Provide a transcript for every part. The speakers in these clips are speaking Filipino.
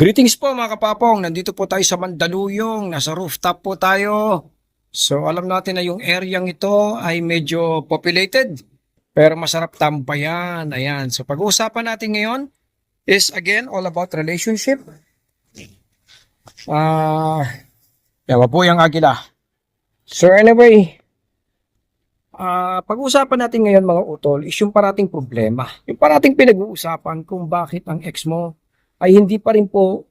Greetings po mga kapapong, nandito po tayo sa Mandaluyong, nasa rooftop po tayo. So alam natin na yung area ito ay medyo populated, pero masarap tambayan. Ayan, so pag-uusapan natin ngayon is again all about relationship. Ah, yawa po yung agila. So anyway, ah pag-uusapan natin ngayon mga utol is yung parating problema. Yung parating pinag-uusapan kung bakit ang ex mo ay hindi pa rin po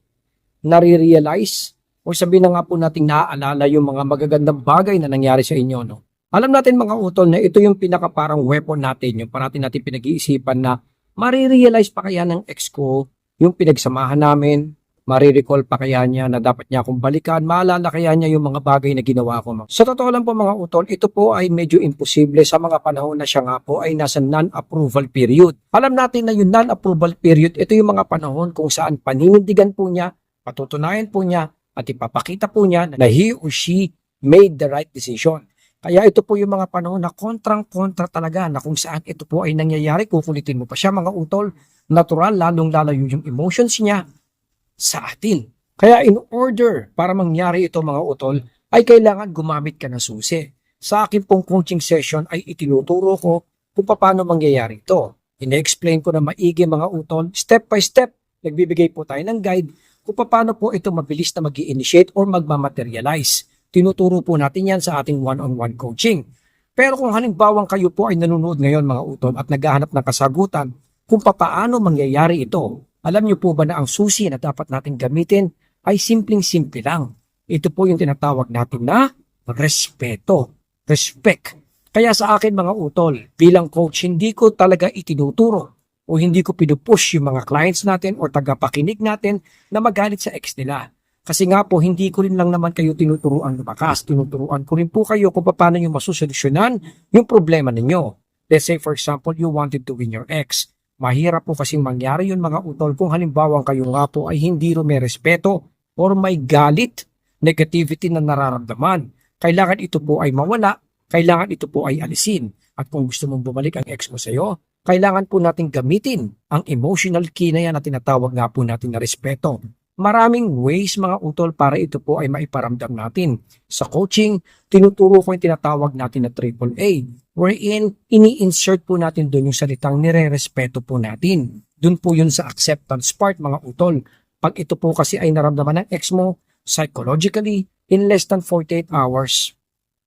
nare-realize o sabihin na nga po nating naaalala yung mga magagandang bagay na nangyari sa inyo. No? Alam natin mga utol na ito yung pinaka parang weapon natin, yung parating natin pinag-iisipan na marirealize pa kaya ng ex ko yung pinagsamahan namin, marirecall pa kaya niya na dapat niya akong balikan, maalala kaya niya yung mga bagay na ginawa ko. Sa totoo lang po mga utol, ito po ay medyo imposible sa mga panahon na siya nga po ay nasa non-approval period. Alam natin na yung non-approval period, ito yung mga panahon kung saan paninindigan po niya, patutunayan po niya, at ipapakita po niya na he or she made the right decision. Kaya ito po yung mga panahon na kontrang-kontra talaga na kung saan ito po ay nangyayari, kukulitin mo pa siya mga utol, natural, lalong lalayo yung emotions niya sa atin. Kaya in order para mangyari ito mga utol, ay kailangan gumamit ka ng susi. Sa akin pong coaching session ay itinuturo ko kung paano mangyayari ito. Ine-explain ko na maigi mga utol, step by step, nagbibigay po tayo ng guide kung paano po ito mabilis na mag initiate or magmamaterialize. Tinuturo po natin yan sa ating one-on-one coaching. Pero kung halimbawang kayo po ay nanonood ngayon mga utol at naghahanap ng kasagutan kung paano mangyayari ito, alam niyo po ba na ang susi na dapat natin gamitin ay simpleng-simple lang. Ito po yung tinatawag natin na respeto, respect. Kaya sa akin mga utol, bilang coach, hindi ko talaga itinuturo o hindi ko pinupush yung mga clients natin o tagapakinig natin na magalit sa ex nila. Kasi nga po, hindi ko rin lang naman kayo tinuturuan lumakas. Tinuturuan ko rin po kayo kung paano nyo masusolusyonan yung problema ninyo. Let's say for example, you wanted to win your ex. Mahirap po kasing mangyari yun mga utol kung halimbawa kayo nga po ay hindi rin may respeto or may galit, negativity na nararamdaman. Kailangan ito po ay mawala, kailangan ito po ay alisin. At kung gusto mong bumalik ang ex mo sa'yo, kailangan po natin gamitin ang emotional key na na tinatawag nga po natin na respeto. Maraming ways mga utol para ito po ay maiparamdam natin. Sa coaching, tinuturo ko yung tinatawag natin na triple A, wherein ini-insert po natin doon yung salitang nire-respeto po natin. Doon po yun sa acceptance part mga utol. Pag ito po kasi ay naramdaman ng ex mo, psychologically, in less than 48 hours,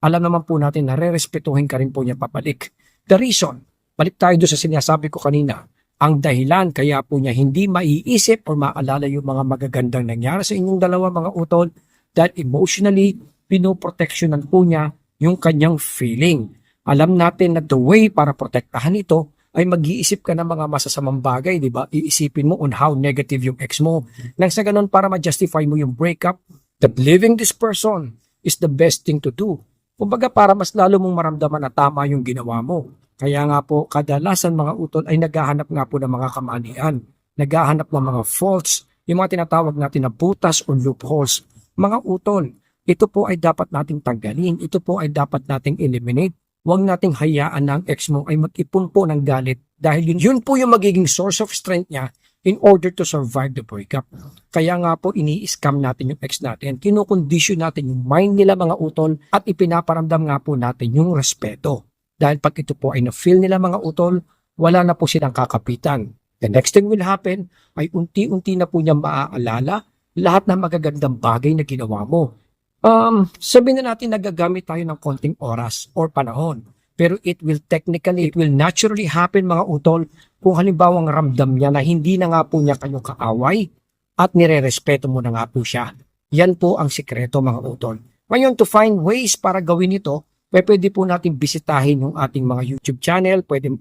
alam naman po natin na re-respetuhin ka rin po niya papalik. The reason, balik tayo doon sa sinasabi ko kanina, ang dahilan kaya po niya hindi maiisip or maalala yung mga magagandang nangyari sa inyong dalawa mga utol dahil emotionally, pinoproteksyonan po niya yung kanyang feeling. Alam natin na the way para protektahan ito ay mag-iisip ka ng mga masasamang bagay, di ba? Iisipin mo on how negative yung ex mo. Nang sa ganun para ma-justify mo yung breakup, that leaving this person is the best thing to do. Kumbaga para mas lalo mong maramdaman na tama yung ginawa mo. Kaya nga po, kadalasan mga utol ay naghahanap nga po ng mga kamalian. Naghahanap ng mga faults, yung mga tinatawag natin na butas or loopholes. Mga utol, ito po ay dapat nating tanggalin. Ito po ay dapat nating eliminate. Huwag nating hayaan na ang ex mo ay mag-ipon po ng galit dahil yun, yun po yung magiging source of strength niya in order to survive the breakup. Kaya nga po ini-scam natin yung ex natin, kinukondisyon natin yung mind nila mga utol at ipinaparamdam nga po natin yung respeto. Dahil pag ito po ay na-feel nila mga utol, wala na po silang kakapitan. The next thing will happen ay unti-unti na po niya maaalala lahat ng magagandang bagay na ginawa mo. Um, sabihin na natin nagagamit tayo ng konting oras or panahon. Pero it will technically, it will naturally happen mga utol kung halimbawang ramdam niya na hindi na nga po niya kayo kaaway at nire-respeto mo na nga po siya. Yan po ang sikreto mga utol. Ngayon to find ways para gawin ito, pwede po natin bisitahin yung ating mga YouTube channel, pwede,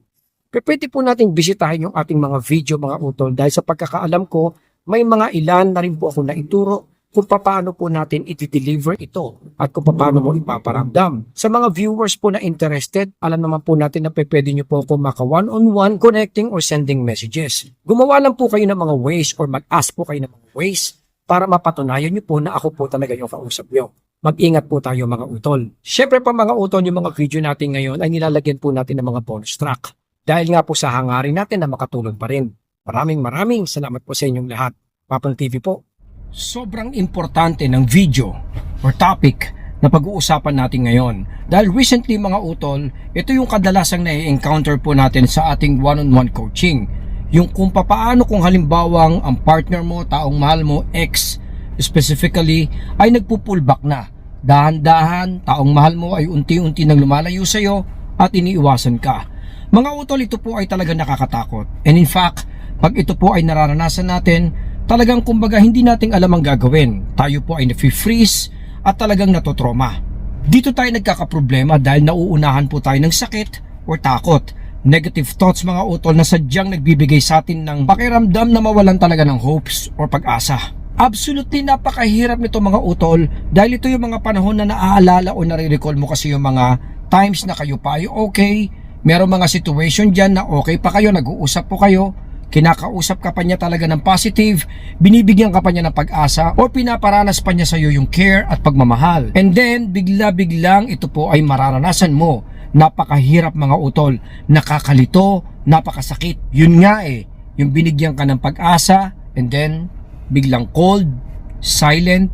pwede po natin bisitahin yung ating mga video mga utol dahil sa pagkakaalam ko, may mga ilan na rin po ako naituro kung paano po natin i-deliver ito at kung paano mo ipaparamdam. Sa mga viewers po na interested, alam naman po natin na pwede nyo po ako maka one-on-one connecting or sending messages. Gumawa lang po kayo ng mga ways or mag-ask po kayo ng mga ways para mapatunayan nyo po na ako po talaga yung kausap nyo. Mag-ingat po tayo mga utol. Siyempre pa mga utol, yung mga video natin ngayon ay nilalagyan po natin ng mga bonus track. Dahil nga po sa hangarin natin na makatulong pa rin. Maraming maraming salamat po sa inyong lahat. Papang TV po. Sobrang importante ng video or topic na pag-uusapan natin ngayon. Dahil recently mga utol, ito yung kadalasang na-encounter po natin sa ating one-on-one coaching. Yung kung papaano kung halimbawang ang partner mo, taong mahal mo, ex specifically, ay nagpo-pull back na. Dahan-dahan, taong mahal mo ay unti-unti nang lumalayo sa'yo at iniiwasan ka. Mga utol, ito po ay talaga nakakatakot. And in fact, pag ito po ay nararanasan natin, talagang kumbaga hindi nating alam ang gagawin. Tayo po ay nafe-freeze at talagang natotroma. Dito tayo nagkakaproblema dahil nauunahan po tayo ng sakit or takot. Negative thoughts mga utol na sadyang nagbibigay sa atin ng pakiramdam na mawalan talaga ng hopes or pag-asa. Absolutely napakahirap nito mga utol dahil ito yung mga panahon na naaalala o nare-recall mo kasi yung mga times na kayo pa ay okay, Merong mga situation dyan na okay pa kayo, nag-uusap po kayo, kinakausap ka pa niya talaga ng positive, binibigyan ka pa niya ng pag-asa, o pinaparanas pa niya sa iyo yung care at pagmamahal. And then, bigla-biglang ito po ay mararanasan mo. Napakahirap mga utol, nakakalito, napakasakit. Yun nga eh, yung binigyan ka ng pag-asa, and then, biglang cold, silent,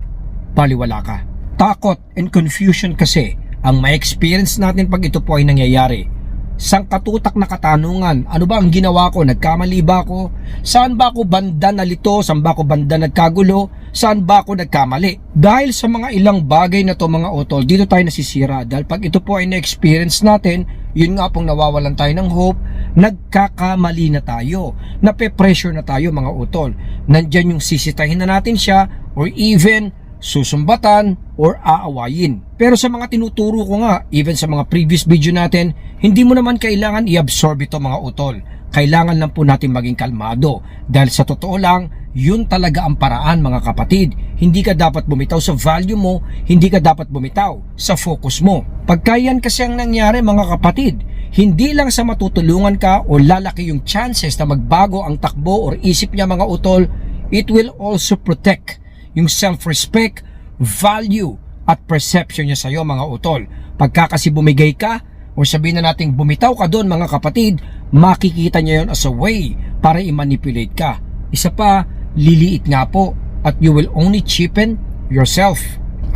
paliwala ka. Takot and confusion kasi ang ma-experience natin pag ito po ay nangyayari Sang katutak na katanungan, ano ba ang ginawa ko? Nagkamali ba ako? Saan ba ako banda nalito? Saan ba ako banda nagkagulo? Saan ba ako nagkamali? Dahil sa mga ilang bagay na to mga utol, dito tayo nasisira. Dahil pag ito po ay na-experience natin, yun nga pong nawawalan tayo ng hope, nagkakamali na tayo. Nape-pressure na tayo mga utol. Nandyan yung sisitahin na natin siya or even susumbatan or aawayin. Pero sa mga tinuturo ko nga, even sa mga previous video natin, hindi mo naman kailangan i-absorb ito mga utol. Kailangan lang po natin maging kalmado. Dahil sa totoo lang, yun talaga ang paraan mga kapatid. Hindi ka dapat bumitaw sa value mo, hindi ka dapat bumitaw sa focus mo. Pagka yan kasi ang nangyari mga kapatid, hindi lang sa matutulungan ka o lalaki yung chances na magbago ang takbo or isip niya mga utol, it will also protect yung self-respect, value, at perception niya sa iyo mga utol. Pagka kasi bumigay ka, o sabihin na nating bumitaw ka doon mga kapatid, makikita niya yon as a way para i-manipulate ka. Isa pa, liliit nga po at you will only cheapen yourself.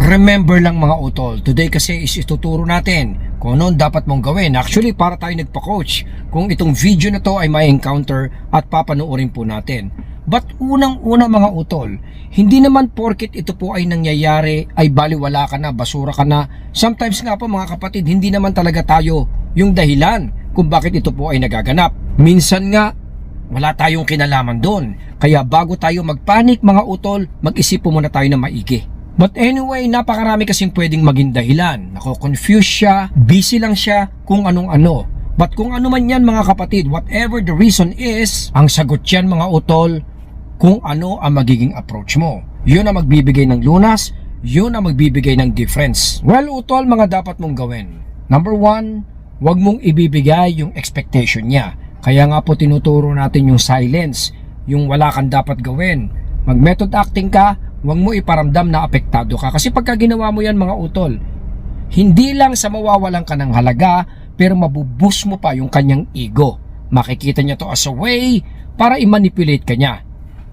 Remember lang mga utol, today kasi is ituturo natin kung ano dapat mong gawin. Actually, para tayo nagpa-coach kung itong video na to ay may encounter at papanoorin po natin. But unang-una mga utol, hindi naman porket ito po ay nangyayari ay baliwala ka na, basura ka na. Sometimes nga po mga kapatid, hindi naman talaga tayo yung dahilan kung bakit ito po ay nagaganap. Minsan nga, wala tayong kinalaman doon. Kaya bago tayo magpanik mga utol, mag-isip po muna tayo na maigi. But anyway, napakarami kasing pwedeng maging dahilan. Nako-confuse siya, busy lang siya, kung anong ano. But kung ano man yan mga kapatid, whatever the reason is, ang sagot yan mga utol, kung ano ang magiging approach mo. Yun ang magbibigay ng lunas, yun ang magbibigay ng difference. Well, utol, mga dapat mong gawin. Number one, wag mong ibibigay yung expectation niya. Kaya nga po tinuturo natin yung silence, yung wala kang dapat gawin. Mag method acting ka, wag mo iparamdam na apektado ka. Kasi pagka ginawa mo yan mga utol, hindi lang sa mawawalan ka ng halaga, pero mabubus mo pa yung kanyang ego. Makikita niya to as a way para i-manipulate ka niya.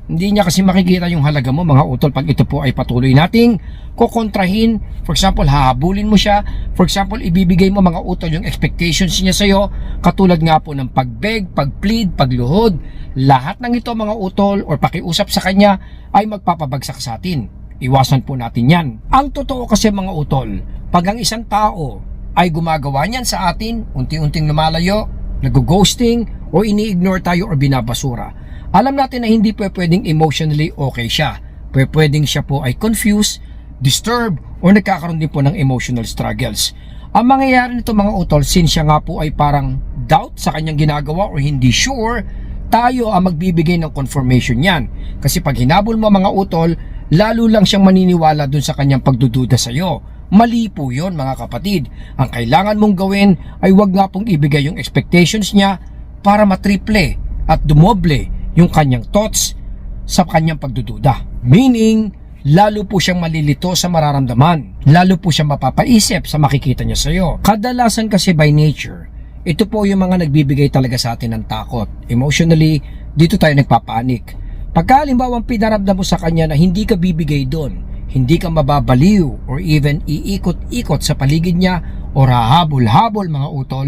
Hindi niya kasi makikita yung halaga mo mga utol pag ito po ay patuloy nating kukontrahin. For example, hahabulin mo siya. For example, ibibigay mo mga utol yung expectations niya sa'yo. Katulad nga po ng pagbeg, pagplead, pagluhod. Lahat ng ito mga utol or pakiusap sa kanya ay magpapabagsak sa atin. Iwasan po natin yan. Ang totoo kasi mga utol, pag ang isang tao ay gumagawa niyan sa atin, unti-unting lumalayo, nag-ghosting, o ini-ignore tayo o binabasura alam natin na hindi po pwedeng emotionally okay siya. Pwedeng siya po ay confused, disturbed, o nagkakaroon din po ng emotional struggles. Ang mangyayari nito mga utol, since siya nga po ay parang doubt sa kanyang ginagawa o hindi sure, tayo ang magbibigay ng confirmation yan. Kasi pag hinabol mo mga utol, lalo lang siyang maniniwala dun sa kanyang pagdududa sa iyo. Mali po yun mga kapatid. Ang kailangan mong gawin ay wag nga pong ibigay yung expectations niya para matriple at dumoble yung kanyang thoughts sa kanyang pagdududa. Meaning, lalo po siyang malilito sa mararamdaman. Lalo po siyang mapapaisip sa makikita niya sa iyo. Kadalasan kasi by nature, ito po yung mga nagbibigay talaga sa atin ng takot. Emotionally, dito tayo nagpapanik. Pagka halimbawa pinaramdam mo sa kanya na hindi ka bibigay doon, hindi ka mababaliw or even iikot-ikot sa paligid niya or hahabol-habol mga utol,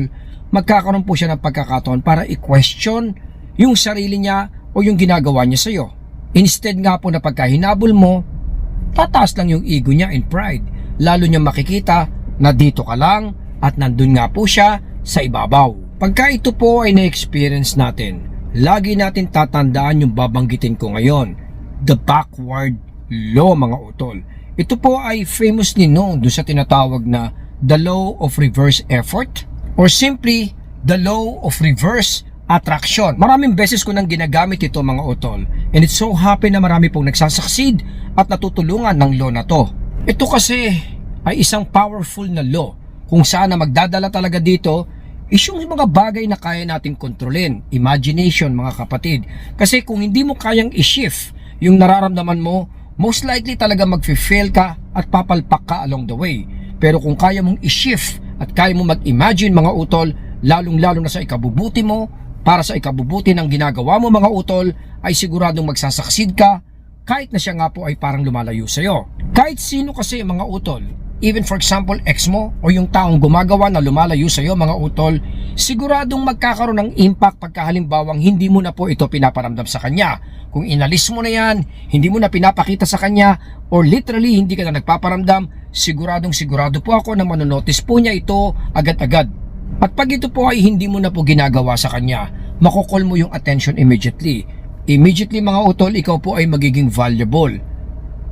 magkakaroon po siya ng pagkakataon para i-question yung sarili niya o yung ginagawa niya sa'yo. Instead nga po na pagka hinabol mo, tataas lang yung ego niya in pride. Lalo niya makikita na dito ka lang at nandun nga po siya sa ibabaw. Pagka ito po ay na-experience natin, lagi natin tatandaan yung babanggitin ko ngayon, the backward law mga utol. Ito po ay famously known doon sa tinatawag na the law of reverse effort or simply the law of reverse attraction. Maraming beses ko nang ginagamit ito mga utol and it's so happy na marami pong nagsasucceed at natutulungan ng law na to. Ito kasi ay isang powerful na law kung saan magdadala talaga dito is yung mga bagay na kaya nating kontrolin. Imagination mga kapatid. Kasi kung hindi mo kayang i-shift yung nararamdaman mo, most likely talaga mag-fail ka at papalpak ka along the way. Pero kung kaya mong i-shift at kaya mo mag-imagine mga utol, lalong-lalo na sa ikabubuti mo, para sa ikabubuti ng ginagawa mo mga utol, ay siguradong magsasucceed ka kahit na siya nga po ay parang lumalayo sa'yo. Kahit sino kasi mga utol, even for example ex mo o yung taong gumagawa na lumalayo sa'yo mga utol, siguradong magkakaroon ng impact pagka halimbawang hindi mo na po ito pinaparamdam sa kanya. Kung inalis mo na yan, hindi mo na pinapakita sa kanya, or literally hindi ka na nagpaparamdam, siguradong sigurado po ako na manonotice po niya ito agad-agad. At pag ito po ay hindi mo na po ginagawa sa kanya, makukol mo yung attention immediately. Immediately mga utol, ikaw po ay magiging valuable.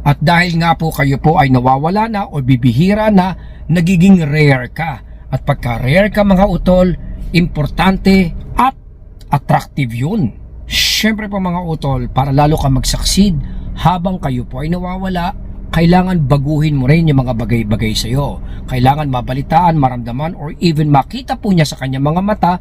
At dahil nga po kayo po ay nawawala na o bibihira na, nagiging rare ka. At pagka rare ka mga utol, importante at attractive yun. Siyempre po mga utol, para lalo ka mag-succeed, habang kayo po ay nawawala, kailangan baguhin mo rin yung mga bagay-bagay sa iyo. Kailangan mabalitaan, maramdaman, or even makita po niya sa kanyang mga mata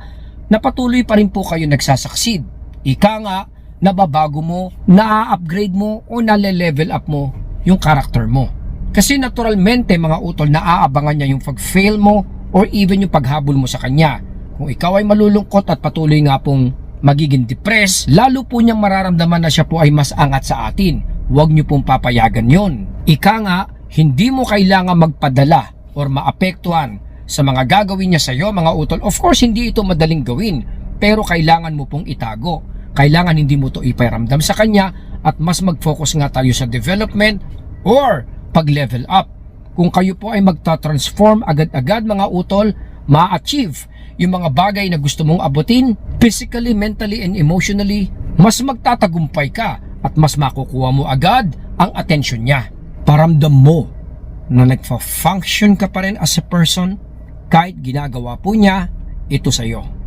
na patuloy pa rin po kayo nagsasucceed. Ika nga, nababago mo, na-upgrade mo, o nale-level up mo yung character mo. Kasi naturalmente mga utol, naaabangan niya yung pag-fail mo or even yung paghabol mo sa kanya. Kung ikaw ay malulungkot at patuloy nga pong magiging depressed, lalo po niyang mararamdaman na siya po ay mas angat sa atin. Huwag niyo pong papayagan yon. Ika nga, hindi mo kailangan magpadala or maapektuhan sa mga gagawin niya sa iyo mga utol. Of course, hindi ito madaling gawin, pero kailangan mo pong itago. Kailangan hindi mo to iparamdam sa kanya at mas mag-focus nga tayo sa development or pag-level up. Kung kayo po ay magta-transform agad-agad mga utol, ma-achieve yung mga bagay na gusto mong abutin, physically, mentally, and emotionally, mas magtatagumpay ka at mas makukuha mo agad ang attention niya. Paramdam mo na nagfa-function ka pa rin as a person kahit ginagawa po niya ito sa iyo.